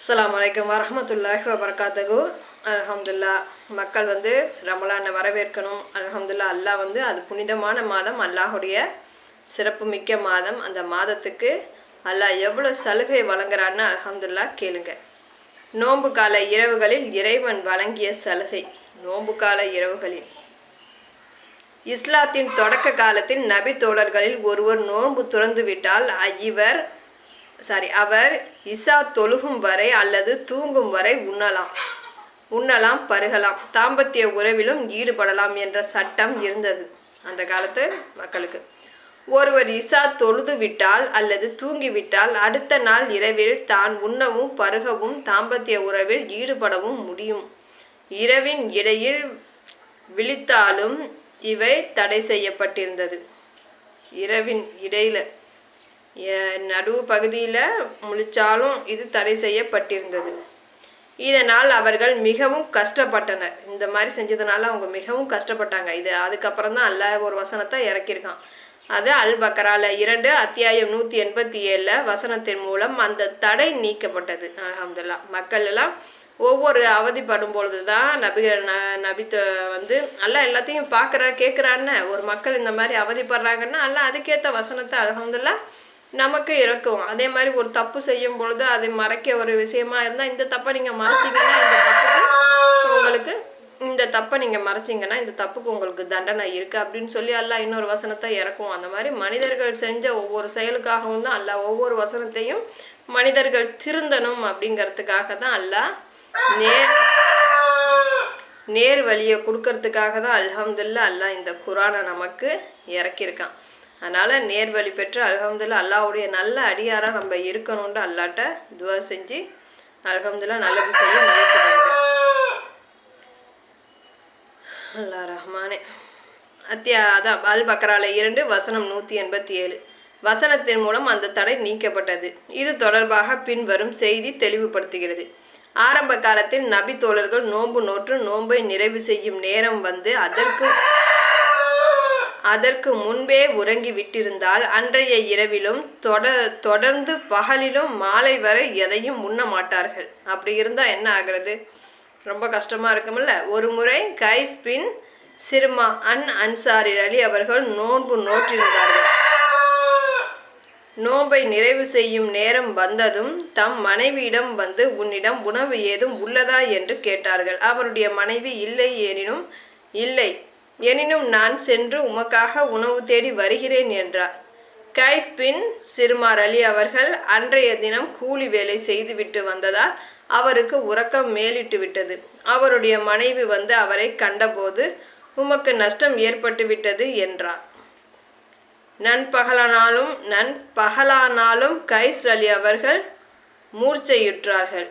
அஸ்லாம் வலைக்கம் வரமத்துல்லாஹி வபரகாத்துகு அலமதுல்லா மக்கள் வந்து ரமலானை வரவேற்கணும். அலமதுல்லா அல்லாஹ் வந்து அது புனிதமான மாதம் அல்லாஹுடைய சிறப்புமிக்க மாதம். அந்த மாதத்துக்கு அல்லாஹ் எவ்வளோ சலுகை வழங்குறான்னு அலமதுல்லா கேளுங்க. நோன்பு கால இரவுகளில் இறைவன் வழங்கிய சலுகை. நோன்பு கால இரவுகளில். இஸ்லாத்தின் தொடக்க காலத்தில் நபி தோழர்களில் ஒருவர் நோன்பு துறந்து விட்டால் இவர் சாரி அவர் இசா தொழுகும் வரை அல்லது தூங்கும் வரை உண்ணலாம். உண்ணலாம் பருகலாம். தாம்பத்திய உறவிலும் ஈடுபடலாம் என்ற சட்டம் இருந்தது அந்த காலத்து மக்களுக்கு. ஒருவர் இசா தொழுது விட்டால் அல்லது தூங்கிவிட்டால் அடுத்த நாள் இரவில் தான் உண்ணவும் பருகவும் தாம்பத்திய உறவில் ஈடுபடவும் முடியும். இரவின் இடையில் விழித்தாலும் இவை தடை செய்யப்பட்டிருந்தது. இரவின் இடையில நடுவு பகுதியில் முழிச்சாலும் இது தடை செய்யப்பட்டிருந்தது. இதனால் அவர்கள் மிகவும் கஷ்டப்பட்டனர். இந்த மாதிரி செஞ்சதுனால அவங்க மிகவும் கஷ்டப்பட்டாங்க. இது அதுக்கப்புறம் தான் அல்ல ஒரு வசனத்தை இறக்கியிருக்கான். அது அல் பக்கரால இரண்டு அத்தியாயம் நூற்றி எண்பத்தி ஏழில் வசனத்தின் மூலம் அந்த தடை நீக்கப்பட்டது. அலமதுல்லா மக்கள் எல்லாம் ஒவ்வொரு அவதிப்படும் பொழுது தான் நபி ந நபித்த வந்து எல்லாம் எல்லாத்தையும் பார்க்குறா கேட்குறான்னு? ஒரு மக்கள் இந்த மாதிரி அவதிப்படுறாங்கன்னா எல்லாம் அதுக்கேற்ற வசனத்தை அலமதுல்லா நமக்கு இருக்கும் அதே மாதிரி ஒரு தப்பு செய்யும் பொழுது அதை மறைக்க ஒரு விஷயமா இருந்தால் இந்த தப்பை நீங்கள் மறைச்சிங்கன்னா இந்த தப்புக்கு உங்களுக்கு இந்த தப்பை நீங்கள் மறைச்சிங்கன்னா இந்த தப்புக்கு உங்களுக்கு தண்டனை இருக்குது அப்படின்னு சொல்லி அல்லாஹ் இன்னொரு வசனத்தை இறக்கும். அந்த மாதிரி மனிதர்கள் செஞ்ச ஒவ்வொரு செயலுக்காகவும் தான் அல்லாஹ் ஒவ்வொரு வசனத்தையும் மனிதர்கள் திருந்தணும் அப்படிங்கிறதுக்காக தான் அல்லாஹ் நேர் நேர் வழியை கொடுக்கறதுக்காக தான் அல்ஹம்துல்லா அல்லாஹ் இந்த குரானை நமக்கு இறக்கியிருக்கான். அதனால் நேர் வழி பெற்று அல்ஹம்துல்லா அல்லாவுடைய நல்ல அடியாராக நம்ம இருக்கணும்னு அல்லாட்ட துவா செஞ்சு அல்ஹம்துல்லா நல்லது செய்ய முயற்சி அல்லா ரஹ்மானே. அத்தியா அதான் அல் பக்ரால இரண்டு வசனம் நூற்றி எண்பத்தி ஏழு. வசனத்தின் மூலம் அந்த தடை நீக்கப்பட்டது. இது தொடர்பாக பின்வரும் செய்தி தெளிவுபடுத்துகிறது. ஆரம்ப காலத்தில் நபி தோழர்கள் நோன்பு நோற்று நோன்பை நிறைவு செய்யும் நேரம் வந்து அதற்கு அதற்கு முன்பே உறங்கி விட்டிருந்தால் அன்றைய இரவிலும் தொட தொடர்ந்து பகலிலும் மாலை வரை எதையும் உண்ண மாட்டார்கள். அப்படி இருந்தால் என்ன ஆகிறது? ரொம்ப கஷ்டமாக இருக்குமில்ல? ஒரு முறை Qais bin Sirma al Ansari Ali அவர்கள் நோன்பு நோற்றிருந்தார்கள். நோன்பை நிறைவு செய்யும் நேரம் வந்ததும் தம் மனைவியிடம் வந்து உன்னிடம் உணவு ஏதும் உள்ளதா என்று கேட்டார்கள். அவருடைய மனைவி இல்லை எனினும் இல்லை எனினும் நான் சென்று உமக்காக உணவு தேடி வருகிறேன் என்றார். கைஸ் பின் சிறுமார் அலி அவர்கள் அன்றைய தினம் கூலி வேலை செய்துவிட்டு வந்ததால் அவருக்கு உறக்கம் மேலிட்டு விட்டது. அவருடைய மனைவி வந்து அவரை கண்டபோது உமக்கு நஷ்டம் ஏற்பட்டு விட்டது என்றார். நண்பகலானாலும் நண்பகலானாலும் கைஸ் அலி அவர்கள் மூர்ச்சையுற்றார்கள்.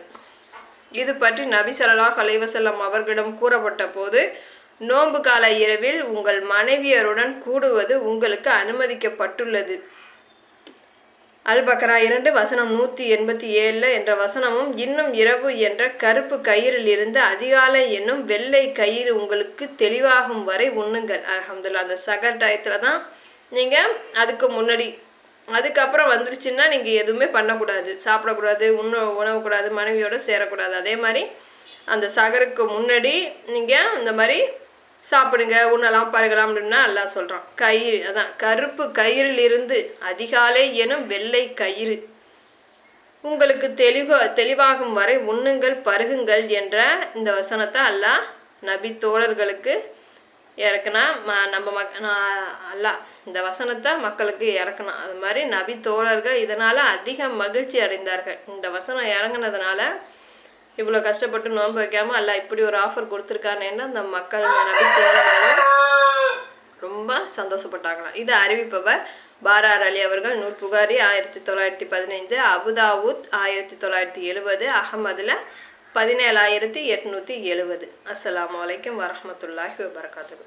இது பற்றி நபி ஸல்லல்லாஹு அவர்களிடம் கூறப்பட்ட போது நோன்பு கால இரவில் உங்கள் மனைவியருடன் கூடுவது உங்களுக்கு அனுமதிக்கப்பட்டுள்ளது. அல் பக்ரா இரண்டு வசனம் நூற்றி எண்பத்தி ஏழில் என்ற வசனமும் இன்னும் இரவு என்ற கருப்பு கயிறில் இருந்து அதிகாலை என்னும் வெள்ளை கயிறு உங்களுக்கு தெளிவாகும் வரை உண்ணுங்கள். அலமதுல்லா அந்த சகர் டயத்தில் தான் நீங்கள் அதுக்கு முன்னாடி அதுக்கப்புறம் வந்துருச்சுன்னா நீங்கள் எதுவுமே பண்ணக்கூடாது. சாப்பிடக்கூடாது உண்ண உணவக்கூடாது மனைவியோடு சேரக்கூடாது. அதே மாதிரி அந்த சகருக்கு முன்னாடி நீங்கள் இந்த மாதிரி சாப்பிடுங்க உண்ணலாம் பருகலாம் அப்படின்னா எல்லாம் சொல்கிறான் கயிறு அதான் கருப்பு கயிறிலிருந்து அதிகாலை எனும் வெள்ளை கயிறு. உங்களுக்கு தெளிவா தெளிவாகும் வரை உண்ணுங்கள் பருகுங்கள் என்ற இந்த வசனத்தை அல்லாஹ் நபி தோழர்களுக்கு இறக்குனா ம- நம்ம மக் நான் அல்லாஹ் இந்த வசனத்தை மக்களுக்கு இறக்கணும். அது மாதிரி நபி தோழர்கள் இதனால் அதிக மகிழ்ச்சி அடைந்தார்கள். இந்த வசனம் இறங்குனதுனால இவ்வளோ கஷ்டப்பட்டு நோன்பு வைக்காம அல்ல இப்படி ஒரு ஆஃபர் கொடுத்துருக்கானேன்னு அந்த மக்கள் நபி ரொம்ப சந்தோஷப்பட்டாங்களாம். இது அறிவிப்பவர் பாரார் அலி அவர்கள் நூல் புகாரி ஆயிரத்தி தொள்ளாயிரத்தி பதினைந்து அபுதாவுத் ஆயிரத்தி தொள்ளாயிரத்தி எழுபது அகமதுல பதினேழாயிரத்தி எட்நூற்றி எழுபது. அஸ்லாம் வலைக்கம் வரமத்துல்லாஹி வபரகாத்துஹு.